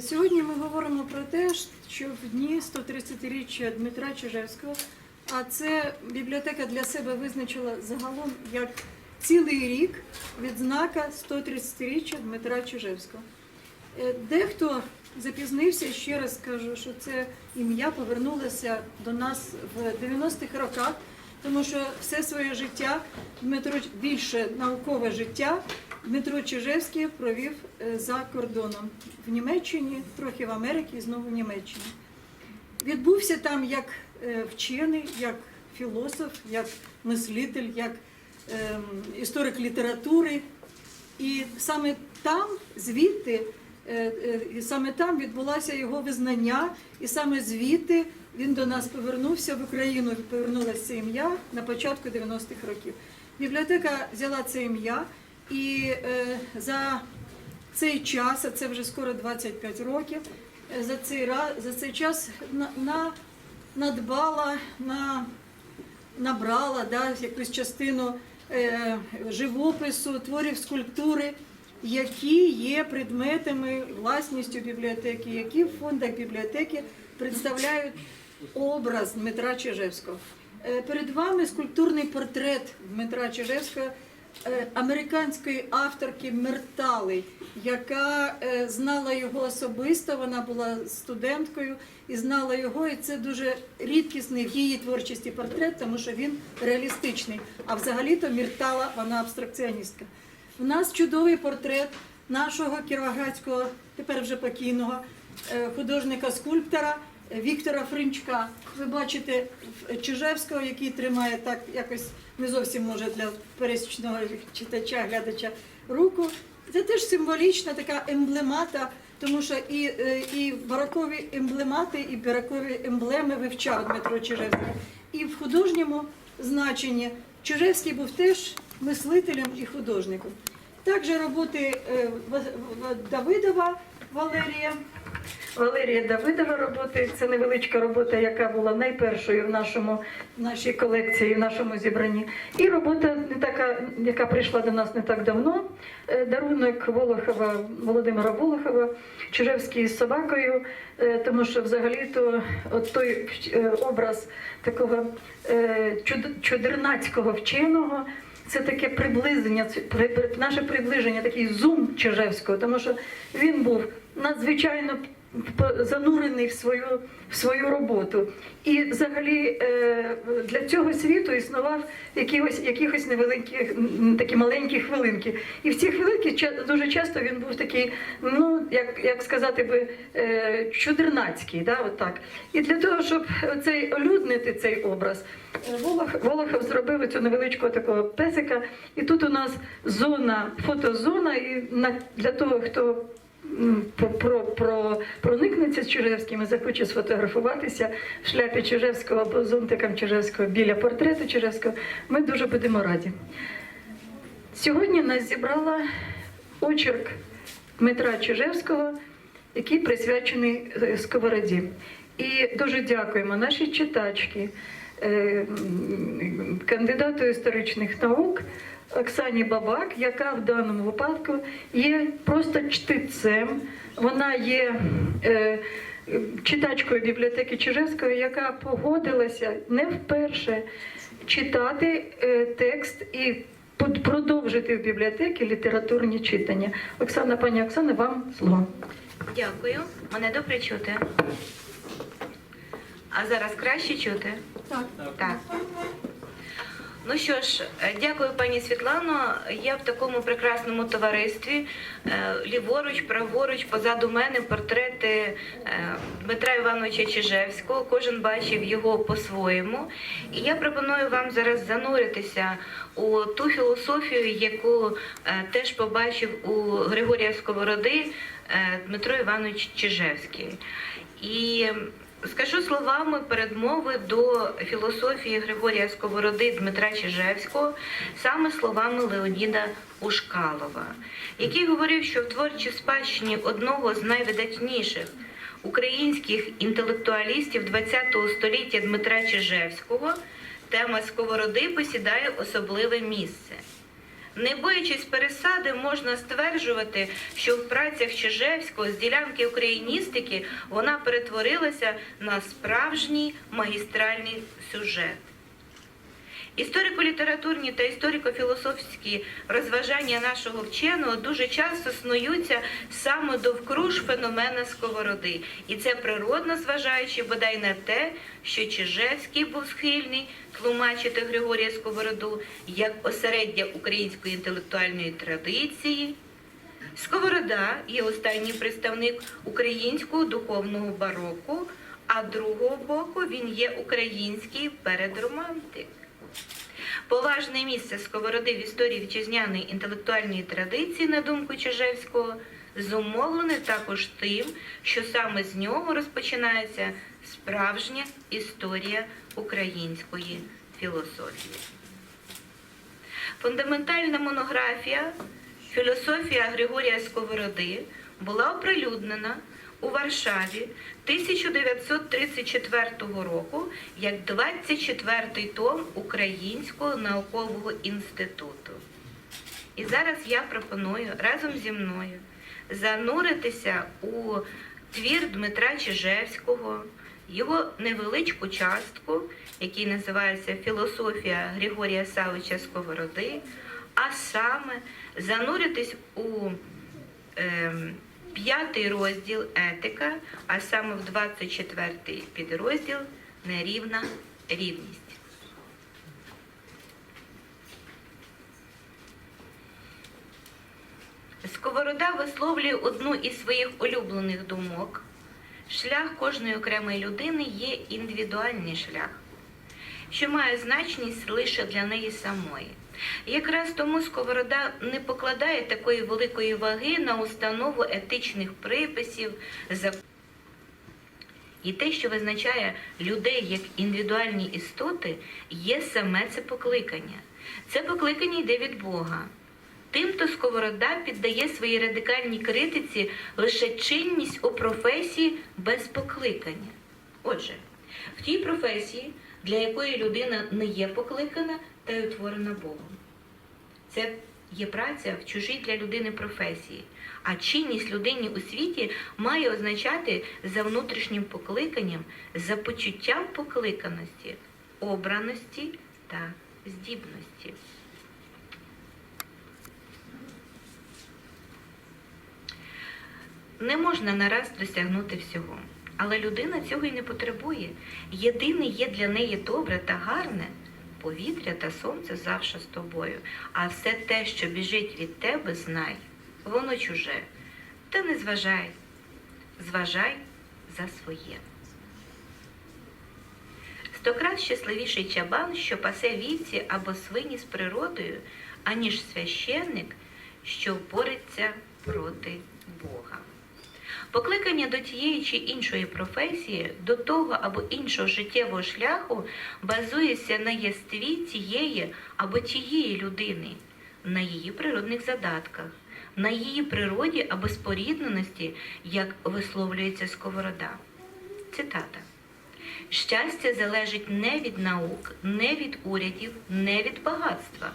Сьогодні ми говоримо про те, що в дні 130-річчя Дмитра Чижевського, а це бібліотека для себе визначила загалом як цілий рік відзнака 130-річчя Дмитра Чижевського. Е, Дехто запізнився, ще раз скажу, що це ім'я повернулося до нас в 90-х роках, тому що все своє життя, Дмитро більше наукове життя Дмитро Чижевський провів е, за кордоном в Німеччині, трохи в Америці і знову в Німеччині. Відбувся там як е, вчений, як філософ, як мислитель, як ем, історик літератури. І саме там, звідти, е, саме там відбулося його визнання, і саме звідти він до нас повернувся в Україну. Повернулося це ім'я на початку 90-х років. Бібліотека взяла це ім'я, і е, за цей час, а це вже скоро 25 років, е, за цей, за цей час на, на, надбала на набрала да, якусь частину е, живопису, творів скульптури, які є предметами власністю бібліотеки, які в фондах бібліотеки представляють образ Дмитра Чижевського. Е, перед вами скульптурний портрет Дмитра Чижевського. е, Американської авторки Мертали, яка е, знала його особисто, вона була студенткою і знала його, і це дуже рідкісний в її творчості портрет, тому що він реалістичний. А взагалі-то Міртала, вона абстракціоністка. У нас чудовий портрет нашого кіровоградського, тепер вже покійного художника-скульптора Віктора Фринчка. Ви бачите Чижевського, який тримає так якось не зовсім може для пересічного читача, глядача руку. Це теж символічна така емблемата, тому що і, е, і барокові емблемати, і барокові емблеми вивчав Дмитро Чижевський. І в художньому значенні Чижевський був теж мислителем і художником. Також роботи е, Давидова Валерія. Валерія Давидова роботи. Це невеличка робота, яка була найпершою в нашому в нашій колекції, в нашому зібранні. І робота не така, яка прийшла до нас не так давно. е, Дарунок Волохова Володимира Волохова, Чижевський з собакою, е, тому що взагалі-то от той е, образ такого чудернацького вченого. Це таке приближення, наше приближення, такий зум Чижевського, тому що він був надзвичайно занурений в свою, в свою роботу. І взагалі е, для цього світу існував якихось, якихось невеликих, такі маленькі хвилинки. І в ці хвилинки дуже часто він був такий, ну як, як сказати би, е, чудернацький. Да, от так. І для того, щоб цей олюднити цей образ, е, Волох, Волохов зробив цю невеличку такого песика. І тут у нас зона, фотозона, і для того, хто про, про, про, проникнеться з Чижевським і захоче сфотографуватися в шляпі Чижевського або зонтиком Чижевського біля портрету Чижевського, ми дуже будемо раді. Сьогодні нас зібрала очерк Дмитра Чижевського, який присвячений е, сковороді. І дуже дякуємо нашій читачці, кандидату історичних наук Оксані Бабак, яка в даному випадку є просто чтицем. Вона є е, читачкою бібліотеки Чижевської, яка погодилася не вперше читати е, текст і продовжити в бібліотеці літературні читання. Оксана, пані Оксана, вам слово. Дякую. Мене добре чути. А зараз краще чути? Так. Так. Ну що ж, е, дякую, пані Світлано. Я в такому прекрасному товаристві. Е, Ліворуч, праворуч, позаду мене портрети е, Дмитра Івановича Чижевського. Кожен бачив його по-своєму. І я пропоную вам зараз зануритися у ту філософію, яку теж побачив у Григорія Сковороди Дмитро Іванович Чижевський. І Скажу словами передмови до філософії Григорія Сковороди Дмитра Чижевського, саме словами Леоніда Ушкалова, який говорив, що в творчій спадщині одного з найвидатніших українських інтелектуалістів ХХ століття Дмитра Чижевського тема Сковороди посідає особливе місце. Не боячись пересади, можна стверджувати, що в працях Чижевського з ділянки україністики вона перетворилася на справжній магістральний сюжет. Історико-літературні та історико-філософські розважання нашого вченого дуже часто снуються саме довкруж феномена сковороди, і це природно зважаючи бодай на те, що Чижевський був схильний тлумачити Григорія Сковороду як осереддя української інтелектуальної традиції. Сковорода є останній представник українського духовного бароку, а другого боку він є український передромантик. Поважне місце сковороди в історії вітчизняної інтелектуальної традиції, на думку Чижевського, зумовлене також тим, що саме з нього розпочинається справжня історія української філософії. Фундаментальна монографія Філософія Григорія Сковороди була оприлюднена у Варшаві 1934 року як 24-й том Українського наукового інституту. І зараз я пропоную разом зі мною зануритися у твір Дмитра Чижевського, його невеличку частку, який називається Філософія Григорія Савича Сковороди, а саме зануритись у ем, п'ятий розділ етика, а саме в 24-й підрозділ нерівна рівність. Сковорода висловлює одну із своїх улюблених думок. Шлях кожної окремої людини є індивідуальний шлях, що має значність лише для неї самої. Якраз тому Сковорода не покладає такої великої ваги на установу етичних приписів, законів. І те, що визначає людей як індивідуальні істоти, є саме це покликання. Це покликання йде від Бога. Тимто Сковорода піддає своїй радикальній критиці лише чинність у професії без покликання. Отже, в тій професії, для якої людина не є покликана та й утворена Богом. Це є праця в чужій для людини професії. А чинність людині у світі має означати за внутрішнім покликанням, за почуттям покликаності, обраності та здібності. Не можна нараз досягнути всього, але людина цього й не потребує. Єдине є для неї добре та гарне повітря та сонце завше з тобою, а все те, що біжить від тебе, знай, воно чуже. Та не зважай, зважай за своє. Стократ щасливіший чабан, що пасе вівці або свині з природою, аніж священник, що бореться проти Бога. Покликання до тієї чи іншої професії, до того або іншого життєвого шляху базується на єстві цієї або тієї людини, на її природних задатках, на її природі або спорідненості, як висловлюється Сковорода. Цитата. Щастя залежить не від наук, не від урядів, не від багатства,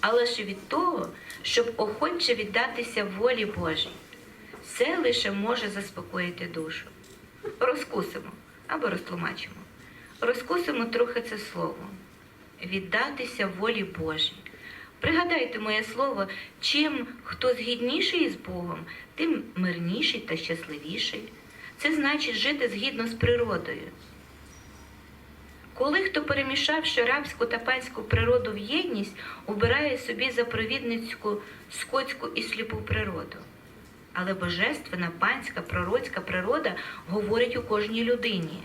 а лише від того, щоб охоче віддатися волі Божій. Це лише може заспокоїти душу. Розкусимо або розтлумачимо. Розкусимо трохи це слово. Віддатися волі Божій. Пригадайте моє слово, чим хто згідніший із Богом, тим мирніший та щасливіший. Це значить жити згідно з природою. Коли хто, перемішавши рабську та панську природу в єдність, обирає собі заповідницьку, скотську і сліпу природу. Але божественна, панська, пророцька природа говорить у кожній людині.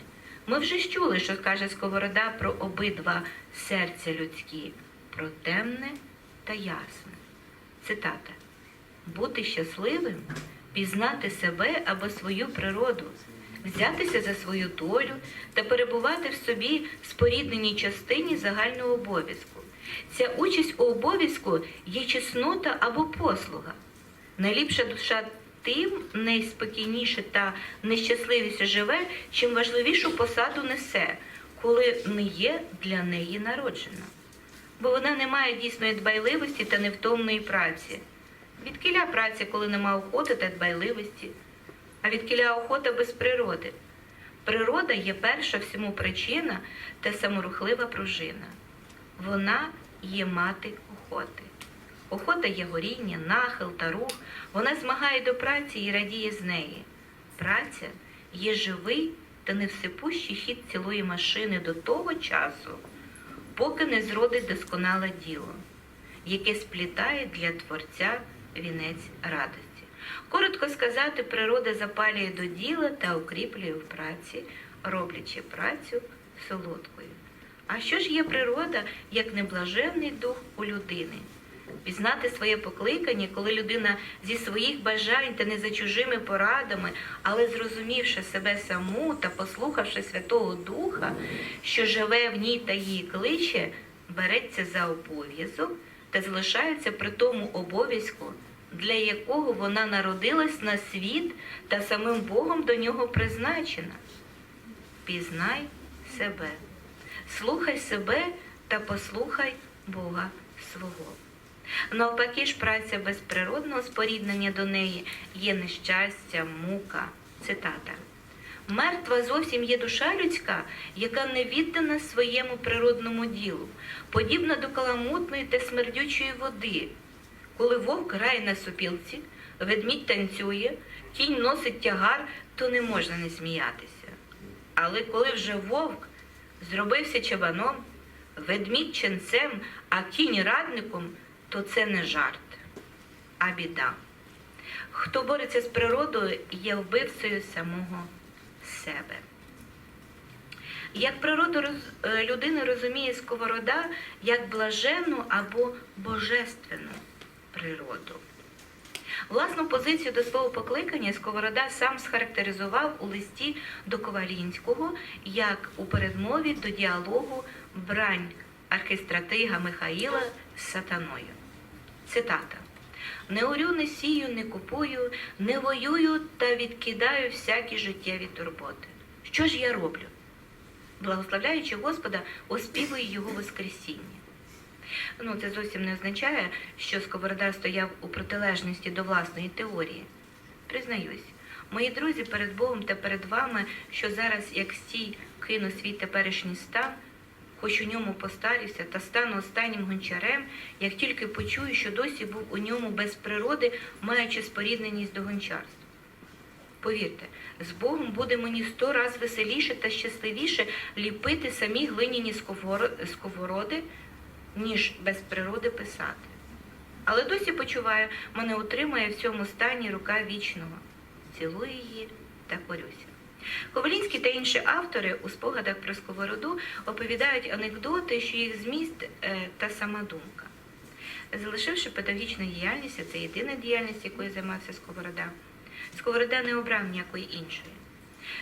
Ми вже ж чули, що каже Сковорода про обидва серця людські, про темне та ясне. Цитата: бути щасливим, пізнати себе або свою природу, взятися за свою долю та перебувати в собі спорідненій частині загального обов'язку. Ця участь у обов'язку є чеснота або послуга. Найліпша душа тим найспокійніше та нещасливіше живе, чим важливішу посаду несе, коли не є для неї народжена. бо вона не має дійсної дбайливості та невтомної праці. Відкиля праці, коли нема охоти та дбайливості, а відкиля охота без природи. Природа є перша всьому причина та саморухлива пружина. Вона є мати охоти. Охота є горіння, нахил та рух. Вона змагає до праці і радіє з неї. Праця є живий та невсипущий хід цілої машини до того часу, поки не зродить досконале діло, яке сплітає для творця вінець радості. Коротко сказати, природа запалює до діла та укріплює в праці, роблячи працю солодкою. А що ж є природа, як неблаженний дух у людини? Пізнати своє покликання, коли людина зі своїх бажань та не за чужими порадами, але зрозумівши себе саму та послухавши Святого Духа, що живе в ній та її кличе, береться за обов'язок та залишається при тому обов'язку, для якого вона народилась на світ та самим Богом до нього призначена. Пізнай себе, слухай себе та послухай Бога свого. Навпаки ж праця без природного споріднення до неї є нещастя, мука. Цитата. Мертва зовсім є душа людська, яка не віддана своєму природному ділу, подібна до каламутної та смердючої води. Коли вовк грає на сопілці, ведмідь танцює, кінь носить тягар, то не можна не сміятися. Але коли вже вовк зробився чабаном, ведмідь ченцем, а кінь радником, то це не жарт, а біда. Хто бореться з природою, є вбивцею самого себе. Як природу е, людина розуміє сковорода як блаженну або божественну природу. Власну позицію до свого покликання Сковорода сам схарактеризував у листі до Ковалінського як у передмові до діалогу брань архистратига Михаїла з сатаною. Цитата. Не орю, не сію, не купую, не воюю та відкидаю всякі життєві турботи. Що ж я роблю? Благословляючи Господа, оспівую Його Воскресіння. Ну, це зовсім не означає, що Сковорода стояв у протилежності до власної теорії. Признаюсь, мої друзі перед Богом та перед вами, що зараз, як стій, кину свій теперішній стан, хоч у ньому постарівся та стану останнім гончарем, як тільки почую, що досі був у ньому без природи, маючи спорідненість до гончарства. Повірте, з Богом буде мені сто раз веселіше та щасливіше ліпити самі глиняні сковороди, ніж без природи писати. Але досі почуваю, мене утримує в цьому стані рука вічного. Цілую її та корюся. Ковалінський та інші автори у спогадах про сковороду оповідають анекдоти, що їх зміст е, та сама думка. Залишивши педагогічну діяльність, а це єдина діяльність, якою займався Сковорода, Сковорода не обрав ніякої іншої.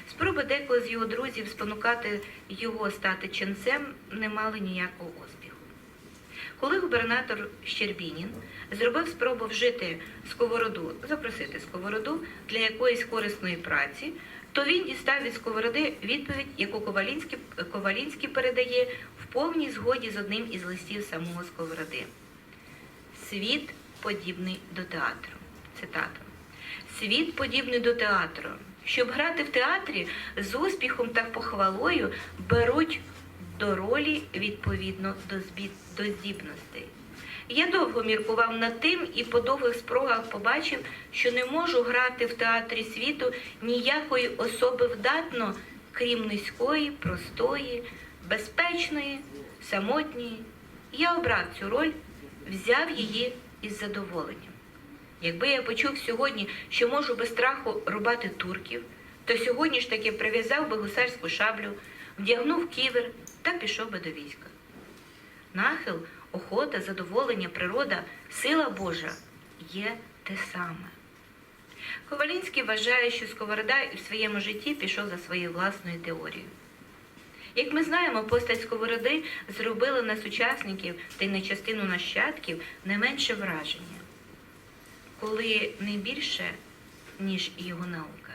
Спроби декого з його друзів спонукати його стати ченцем не мали ніякого успіху. Коли губернатор Щербінін зробив спробу вжити сковороду, запросити сковороду для якоїсь корисної праці, то він дістав від сковороди відповідь, яку Ковалінський, Ковалінський передає в повній згоді з одним із листів самого сковороди. Світ подібний до театру. Цитата. Світ подібний до театру. Щоб грати в театрі з успіхом та похвалою беруть до ролі відповідно до, здібностей. Я довго міркував над тим і по довгих спробах побачив, що не можу грати в театрі світу ніякої особи вдатно, крім низької, простої, безпечної, самотньої. Я обрав цю роль, взяв її із задоволенням. Якби я почув сьогодні, що можу без страху рубати турків, то сьогодні ж таки прив'язав би гусарську шаблю, вдягнув ківер та пішов би до війська. Нахил, охота, задоволення, природа, сила Божа є те саме. Ковалінський вважає, що Сковорода і в своєму житті пішов за своєю власною теорією. Як ми знаємо, постать Сковороди зробила на сучасників та й на частину нащадків не менше враження коли не більше, ніж його наука.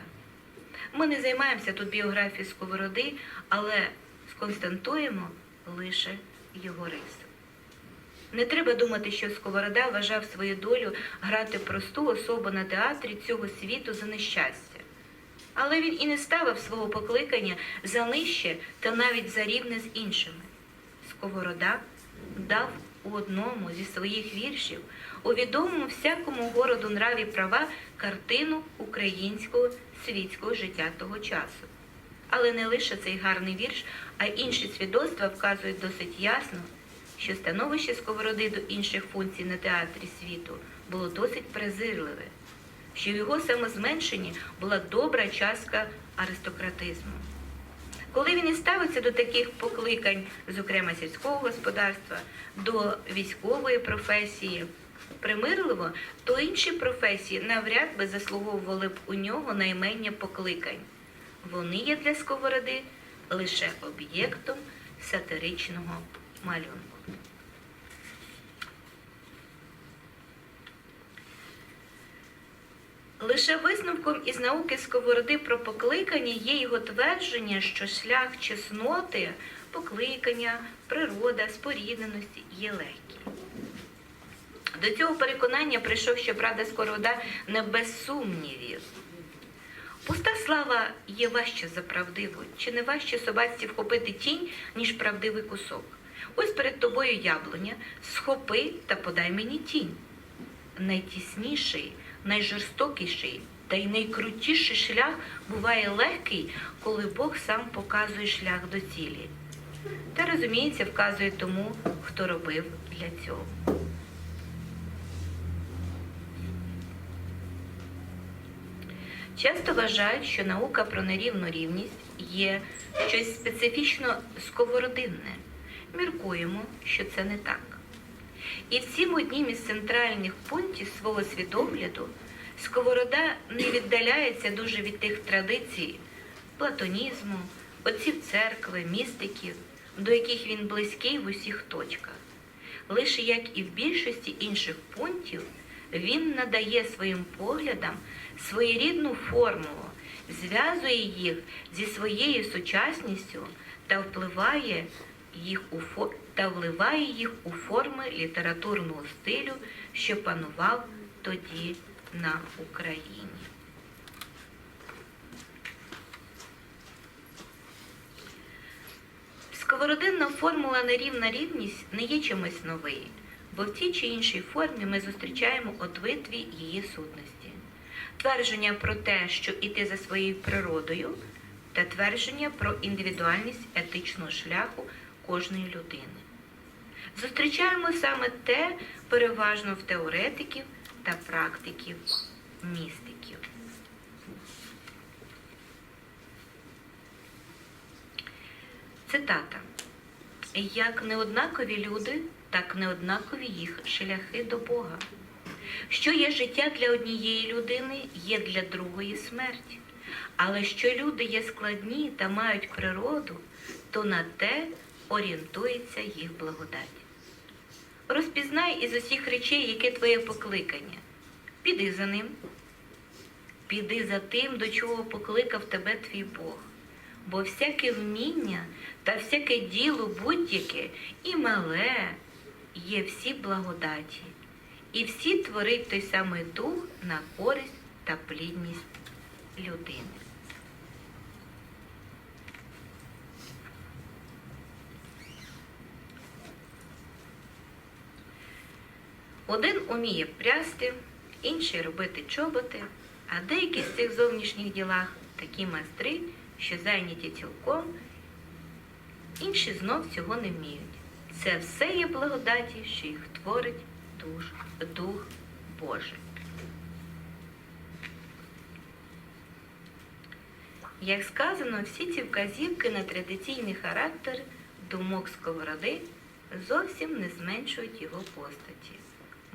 Ми не займаємося тут біографією Сковороди, але сконстантуємо лише його риси. Не треба думати, що Сковорода вважав свою долю грати просту особу на театрі цього світу за нещастя. Але він і не ставив свого покликання за нижче та навіть за рівне з іншими. Сковорода дав у одному зі своїх віршів у відомому всякому городу нраві права картину українського світського життя того часу. Але не лише цей гарний вірш, а й інші свідоцтва вказують досить ясно, що становище сковороди до інших функцій на театрі світу було досить презирливе, що в його самозменшенні була добра частка аристократизму. Коли він і ставиться до таких покликань, зокрема сільського господарства, до військової професії, примирливо, то інші професії навряд би заслуговували б у нього наймення покликань. Вони є для сковороди лише об'єктом сатиричного малюнку. Лише висновком із науки сковороди про покликання є його твердження, що шлях чесноти, покликання, природа, спорідненості є легкий. До цього переконання прийшов, щоправда, сковорода не без сумнівів. Пуста слава є важче за правдиву, чи не важче собаці вхопити тінь, ніж правдивий кусок. Ось перед тобою яблуня, схопи та подай мені тінь. Найтісніший, найжорстокіший та й найкрутіший шлях буває легкий, коли Бог сам показує шлях до цілі. Та, розуміється, вказує тому, хто робив для цього. Часто вважають, що наука про нерівну рівність є щось специфічно сковородинне. Міркуємо, що це не так. І всім однім із центральних пунктів свого світогляду сковорода не віддаляється дуже від тих традицій платонізму, отців церкви, містиків, до яких він близький в усіх точках. Лише як і в більшості інших пунктів, він надає своїм поглядам своєрідну формулу, зв'язує їх зі своєю сучасністю та впливає їх у та вливає їх у форми літературного стилю, що панував тоді на Україні. Сковородинна формула нерівна рівність не є чимось новий, бо в тій чи іншій формі ми зустрічаємо отвитві її сутності. Твердження про те, що іти за своєю природою, та твердження про індивідуальність етичного шляху кожної людини. Зустрічаємо саме те переважно в теоретиків та практиків містиків. Цитата. Як неоднакові люди, так неоднакові їх шляхи до Бога. Що є життя для однієї людини, є для другої смерть. Але що люди є складні та мають природу, то на те орієнтується їх благодать. Розпізнай із усіх речей, яке твоє покликання. Піди за ним, піди за тим, до чого покликав тебе твій Бог. Бо всяке вміння та всяке діло будь-яке і мале є всі благодаті, і всі творить той самий дух на користь та плідність людини. Один уміє прясти, інший робити чоботи, а деякі з цих зовнішніх ділах такі майстри, що зайняті цілком, інші знов цього не вміють. Це все є благодаті, що їх творить душ, Дух Божий. Як сказано, всі ці вказівки на традиційний характер думок сковороди зовсім не зменшують його постаті.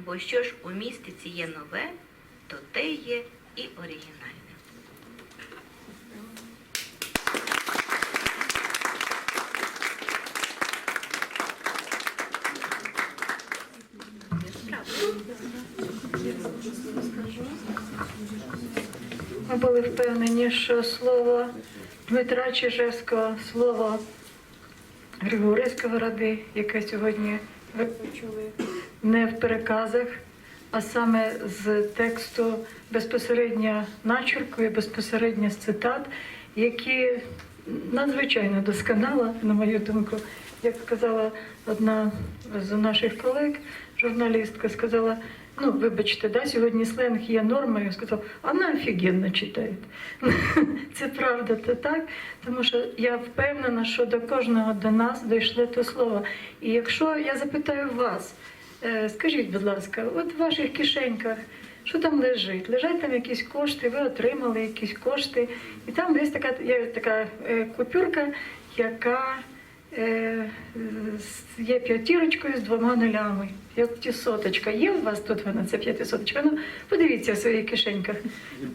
Бо що ж у містиці є нове, то те є і оригінальне. Ми були впевнені, що слово Дмитра Чижевського, слово Григорія Сковороди, яке сьогодні ви почули не в переказах, а саме з тексту безпосередньо начеркою, безпосередньо з цитат, які надзвичайно досконало, на мою думку, як сказала одна з наших колег, журналістка, сказала. Ну, вибачте, да, сьогодні сленг є нормою. Сказав, вона офігенно читає. Це правда, це так. Тому що я впевнена, що до кожного до нас дійшло те слово. І якщо я запитаю вас, скажіть, будь ласка, от в ваших кишеньках, що там лежить? Лежать там якісь кошти, ви отримали якісь кошти, і там десь така є така е, купюрка, яка е, є п'ятірочкою з двома нулями. П'ятисоточка. Є у вас тут вона, ця п'ятисоточка? Ну, подивіться в своїх кишеньках.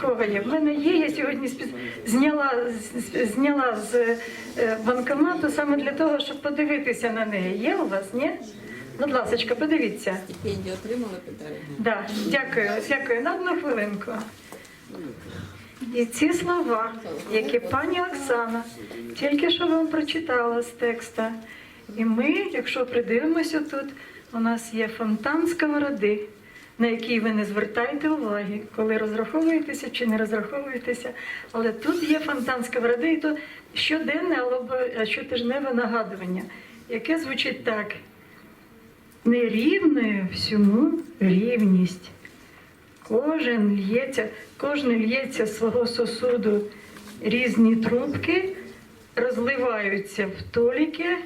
Кого є? В мене є, я сьогодні спі- зняла, зняла з е, банкомату саме для того, щоб подивитися на неї. Є у вас, ні? Будь ласка, подивіться. Стипендію отримали питання? Да, дякую, дякую. На одну хвилинку. І ці слова, які пані Оксана тільки що вам прочитала з текста. І ми, якщо придивимося тут, у нас є фонтан сковороди, на який ви не звертаєте уваги, коли розраховуєтеся чи не розраховуєтеся. Але тут є фонтан сковороди, і то щоденне або щотижневе нагадування, яке звучить так. Нерівною всьому рівність. Кожен лється, кожен лється свого сосуду різні трубки, розливаються в толіки,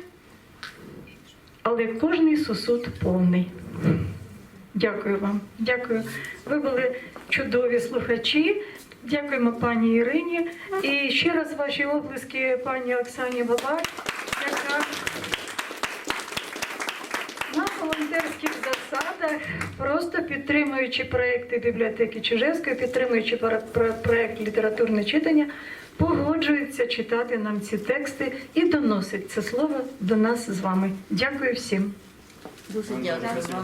але кожний сосуд повний. Дякую вам. Дякую. Ви були чудові слухачі. Дякуємо пані Ірині. І ще раз ваші облиски пані Оксані Бабак, яка просто підтримуючи проекти бібліотеки Чижевської, підтримуючи проект літературне читання, погоджується читати нам ці тексти і доносить це слово до нас з вами. Дякую всім. Дуже дякую.